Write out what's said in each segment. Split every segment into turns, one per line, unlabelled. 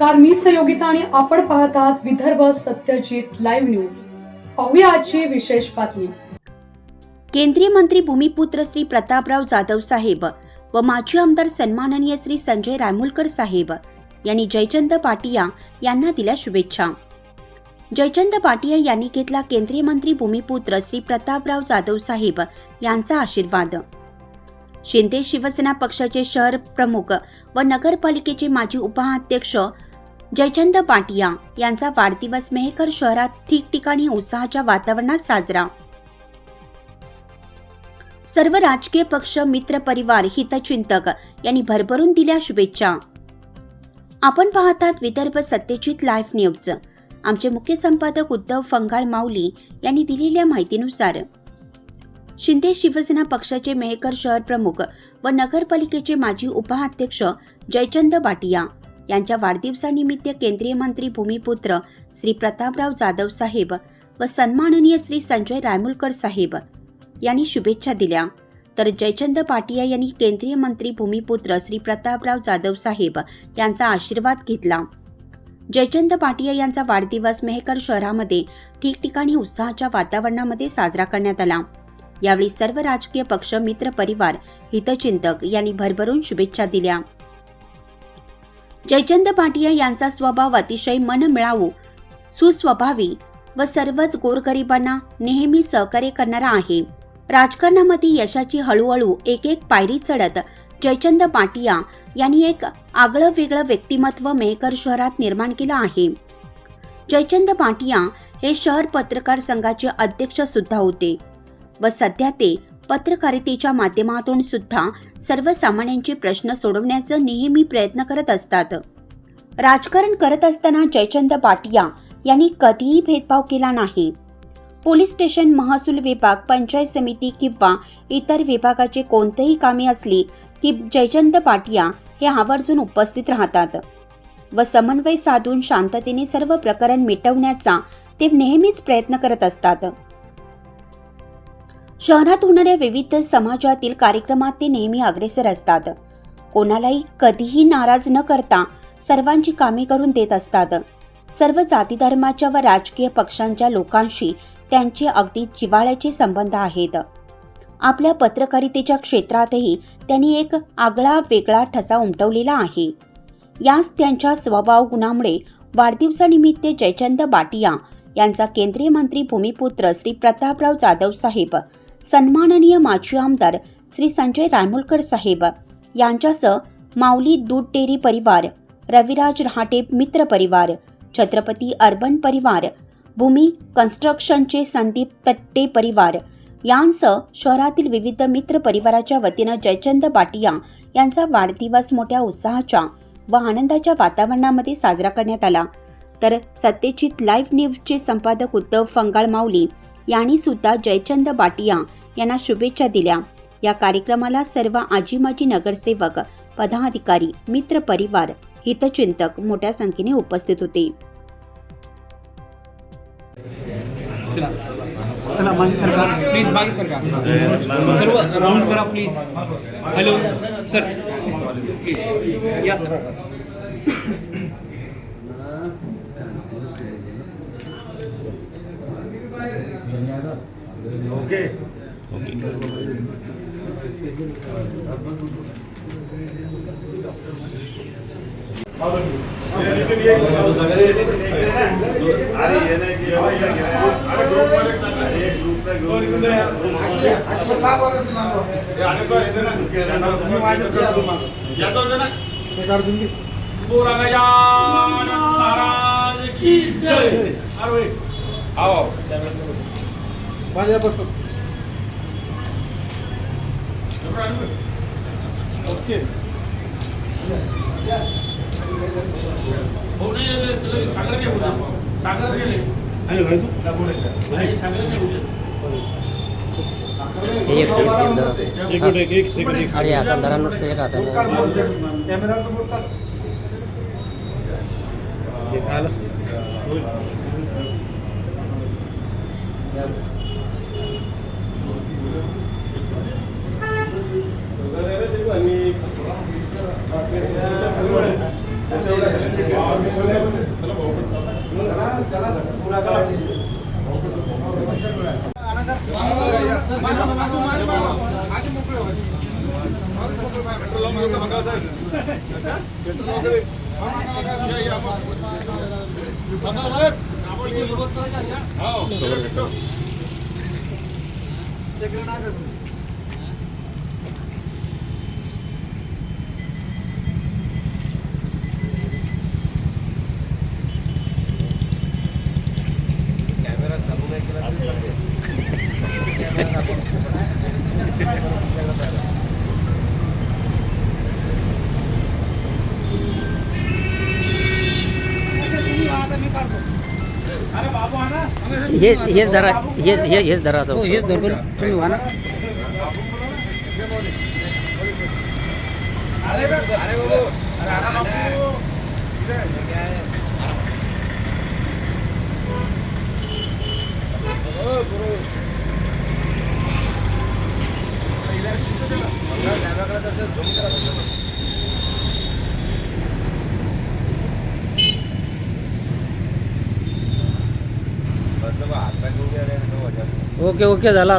नमस्कार मी संयोगिता आणि आपण पाहत आहात विदर्भ सत्यजित लाईव्ह न्यूज पाहूया आजची विशेष बातमी.
केंद्रीय मंत्री भूमिपुत्र श्री प्रतापराव जाधव साहेब व माजी आमदार सन्माननीय श्री संजय रायमुलकर साहेब यांनी जयचंद पाटिया यांना दिल्या शुभेच्छा. जयचंद पाटिया यांनी घेतला केंद्रीय मंत्री भूमिपुत्र श्री प्रतापराव जाधव साहेब यांचा आशीर्वाद. शिंदे शिवसेना पक्षाचे शहर प्रमुख व नगरपालिकेचे माजी उपाध्यक्ष जयचंद पाटिया यांचा वाढदिवस मेहकर शहरात ठिकठिकाणी उत्साहाच्या वातावरणात साजरा. सर्व राजकीय पक्ष मित्र परिवार हितचिंतक यांनी भरभरून दिल्या शुभेच्छा. आपण पाहतात विदर्भ सत्यजित लाईव्ह न्यूज. आमचे मुख्य संपादक उद्धव फंगाळ माऊली यांनी दिलेल्या माहितीनुसार शिंदे शिवसेना पक्षाचे मेहकर शहर प्रमुख व नगरपालिकेचे माजी उपाध्यक्ष जयचंद बाटिया यांच्या वाढदिवसानिमित्त केंद्रीय मंत्री भूमिपुत्र श्री प्रतापराव जाधव साहेब व सन्माननीय श्री संजय रायमुलकर साहेब यांनी शुभेच्छा दिल्या. तर जयचंद पाटिया यांनी केंद्रीय मंत्री भूमिपुत्र श्री प्रतापराव जाधव साहेब यांचा आशीर्वाद घेतला. जयचंद पाटिया यांचा वाढदिवस मेहकर शहरामध्ये ठिकठिकाणी उत्साहाच्या वातावरणामध्ये साजरा करण्यात आला. यावेळी सर्व राजकीय पक्ष मित्र परिवार हितचिंतक यांनी भरभरून शुभेच्छा दिल्या. जयचंद पाटिया यांचा स्वभाव अतिशय मनमिळावू सुस्वभावी व सर्वच गोरगरिबांना नेहमी सहकार्य करणारा आहे. राजकारणामध्ये यशाची हळूहळू एक एक पायरी चढत जयचंद पाटिया यांनी एक आगळं वेगळं व्यक्तिमत्व मेहकर शहरात निर्माण केलं आहे. जयचंद पाटिया हे शहर पत्रकार संघाचे अध्यक्ष सुद्धा होते व सध्या ते पत्रकारितेच्या माध्यमातून सुद्धा सर्वसामान्यांचे प्रश्न सोडवण्याचा नेहमी प्रयत्न करत असतात. राजकारण करत असताना जयचंद पाटिया यांनी कधीही भेदभाव केला नाही. पोलीस स्टेशन महसूल विभाग पंचायत समिती किंवा इतर विभागाचे कोणतेही कामे असली की जयचंद पाटिया हे आवर्जून उपस्थित राहतात व समन्वय साधून शांततेने सर्व प्रकरण मिटवण्याचा ते नेहमीच प्रयत्न करत असतात. शहरात होणाऱ्या विविध समाजातील कार्यक्रमात ते नेहमी अग्रेसर असतात. कोणालाही कधीही नाराज न करता सर्वांची कामे करून देत असतात. सर्व जाती धर्माच्या व राजकीय पक्षांच्या लोकांशी त्यांचे अगदी जिव्हाळ्याचे संबंध आहेत. आपल्या पत्रकारितेच्या क्षेत्रातही त्यांनी एक आगळा वेगळा ठसा उमटवलेला आहे. याच त्यांच्या स्वभाव गुणामुळे वाढदिवसानिमित्त जयचंद बाटिया यांचा केंद्रीय मंत्री भूमिपुत्र श्री प्रतापराव जाधव साहेब सन्माननीय माजी आमदार श्री संजय रायमुलकर साहेब. यांच्यासह माऊली दूध डेअरी परिवार रविराज रहाटे मित्र परिवार छत्रपती अर्बन परिवार भूमी कन्स्ट्रक्शनचे संदीप तट्टे परिवार यांसह शहरातील विविध मित्र परिवाराच्या वतीनं जयचंद बाटिया यांचा वाढदिवस मोठ्या उत्साहाच्या व आनंदाच्या वातावरणामध्ये साजरा करण्यात आला. तर सत्यजित लाईव्ह न्यूजचे संपादक उद्धव फंगाळ माऊली यांनी सुद्धा जयचंद बाटिया यांना शुभेच्छा दिल्या. या कार्यक्रमाला सर्व आजी माजी नगरसेवक पदाधिकारी मित्र परिवार हितचिंतक मोठ्या संख्येने उपस्थित होते.
चला माझी सरकार प्लीज माझी सरकार. सर्व राऊंड करा प्लीज हॅलो सर या सर
ओके अरे ये नाही की एवढं हे घ्या. अरे group मध्ये टाका. अरे एक group ला घेऊन हे आणि तो येते ना. येतो होते ना.
गजानन महाराज की जय अरे
आओ.
ओके
हो नाही सागर नाही सागर नाही सागर नाही
अरे आता दरा नुसतं एक
आता कॅमेरा
साहेब
हे हेच धरा हेच हे हेच धरा असं हेच धरून तुम्ही व्हा ना ओके ओके झाला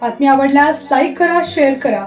बातमी आवडल्यास लाईक करा शेअर करा.